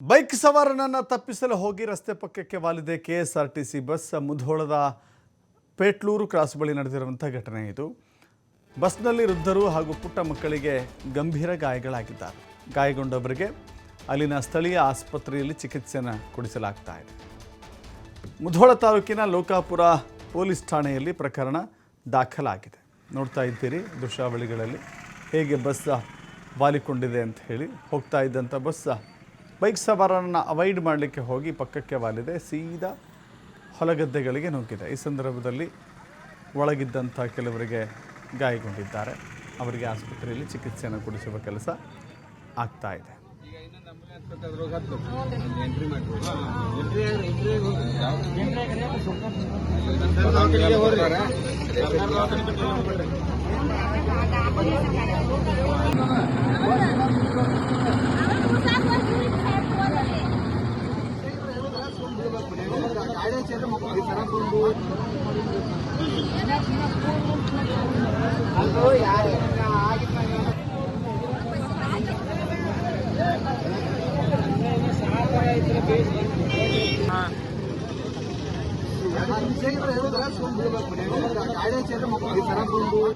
Bike ಸವಾರನನ್ನು ತಪ್ಪಿಸಲು ಹೋಗಿ ರಸ್ತೆ ಪಕ್ಕಕ್ಕೆ ವಾಲಿದೆ K S R T C bus ಮುಧೋಳದ Petluru cross ಬಳಿ ನಡೆದಿರುವಂಥ ಘಟನೆ ಇದು. ಬಸ್ನಲ್ಲಿ ವೃದ್ಧರು ಹಾಗೂ ಪುಟ್ಟ ಮಕ್ಕಳಿಗೆ ಗಂಭೀರ ಗಾಯಗಳಾಗಿದ್ದಾರೆ. ಗಾಯಗೊಂಡವರಿಗೆ ಅಲ್ಲಿನ ಸ್ಥಳೀಯ ಆಸ್ಪತ್ರೆಯಲ್ಲಿ ಚಿಕಿತ್ಸೆಯನ್ನು ಕೊಡಿಸಲಾಗ್ತಾ ಇದೆ. ಮುಧೋಳ ತಾಲೂಕಿನ ಲೋಕಾಪುರ ಪೊಲೀಸ್ ಠಾಣೆಯಲ್ಲಿ ಪ್ರಕರಣ ದಾಖಲಾಗಿದೆ. ನೋಡ್ತಾ ಇದ್ದೀರಿ ದೃಶ್ಯಾವಳಿಗಳಲ್ಲಿ ಹೇಗೆ ಬಸ್ ವಾಲಿಕೊಂಡಿದೆ ಅಂತ ಹೇಳಿ. ಹೋಗ್ತಾ ಇದ್ದಂಥ ಬಸ್ ಬೈಕ್ ಸವಾರರನ್ನು ಅವಾಯ್ಡ್ ಮಾಡಲಿಕ್ಕೆ ಹೋಗಿ ಪಕ್ಕಕ್ಕೆ ವಾಲಿದೆ. ಸೀದಾ ಹೊಲಗದ್ದೆಗಳಿಗೆ ನುಗ್ಗಿದೆ. ಈ ಸಂದರ್ಭದಲ್ಲಿ ಒಳಗಿದ್ದಂಥ ಕೆಲವರಿಗೆ ಗಾಯಗೊಂಡಿದ್ದಾರೆ. ಅವರಿಗೆ ಆಸ್ಪತ್ರೆಯಲ್ಲಿ ಚಿಕಿತ್ಸೆಯನ್ನು ಕೊಡಿಸುವ ಕೆಲಸ ಆಗ್ತಾ ಇದೆ. ಈಗ ಇನ್ನೊಂದು ಆಂಬುಲೆನ್ಸ್ ಬೇಕಾದ್ರೆ ಹತ್ತು ಎಂಟ್ರಿ ಮಾಡ್ಬೋದು ಎಂಟ್ರಿ ಎಂಟ್ರಿ ಗಾಡಿ